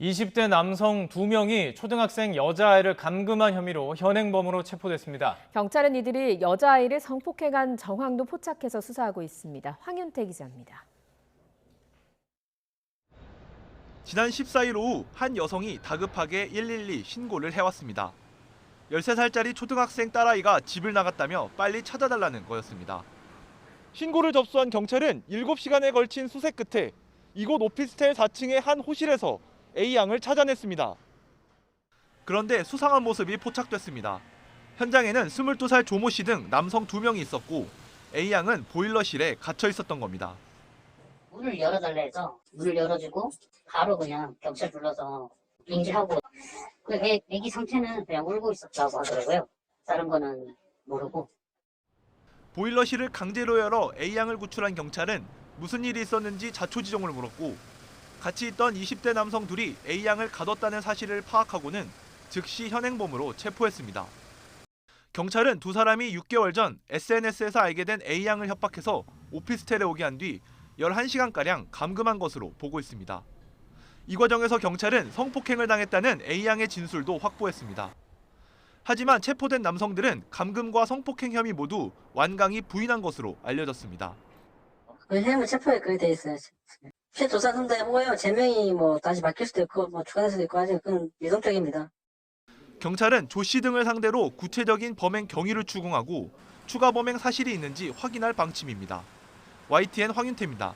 20대 남성 2명이 초등학생 여자아이를 감금한 혐의로 현행범으로 체포됐습니다. 경찰은 이들이 여자아이를 성폭행한 정황도 포착해서 수사하고 있습니다. 황윤태 기자입니다. 지난 14일 오후 한 여성이 다급하게 112 신고를 해왔습니다. 13살짜리 초등학생 딸아이가 집을 나갔다며 빨리 찾아달라는 거였습니다. 신고를 접수한 경찰은 7시간에 걸친 수색 끝에 이곳 오피스텔 4층의 한 호실에서 A양을 찾아냈습니다. 그런데 수상한 모습이 포착됐습니다. 현장에는 22살 조모 씨 등 남성 2명이 있었고 A양은 보일러실에 갇혀 있었던 겁니다. 문을 열어달라 해서 문을 열어주고 바로 그냥 경찰 불러서 인지하고 그 애, 애기 상태는 그냥 울고 있었다고 하더라고요. 다른 거는 모르고 보일러실을 강제로 열어 A양을 구출한 경찰은 무슨 일이 있었는지 자초지종을 물었고 같이 있던 20대 남성 둘이 A양을 가뒀다는 사실을 파악하고는 즉시 현행범으로 체포했습니다. 경찰은 두 사람이 6개월 전 SNS에서 알게 된 A양을 협박해서 오피스텔에 오게 한 뒤 11시간가량 감금한 것으로 보고 있습니다. 이 과정에서 경찰은 성폭행을 당했다는 A양의 진술도 확보했습니다. 하지만 체포된 남성들은 감금과 성폭행 혐의 모두 완강히 부인한 것으로 알려졌습니다. 그 해무 체포에 그렇게 돼 있어요. 피해 조사 좀더 해보고요. 제명이 뭐 다시 바뀔 수도 있고 뭐 추가될 수도 있고 아직 그건 미동적입니다. 경찰은 조 씨 등을 상대로 구체적인 범행 경위를 추궁하고 추가 범행 사실이 있는지 확인할 방침입니다. YTN 황윤태입니다.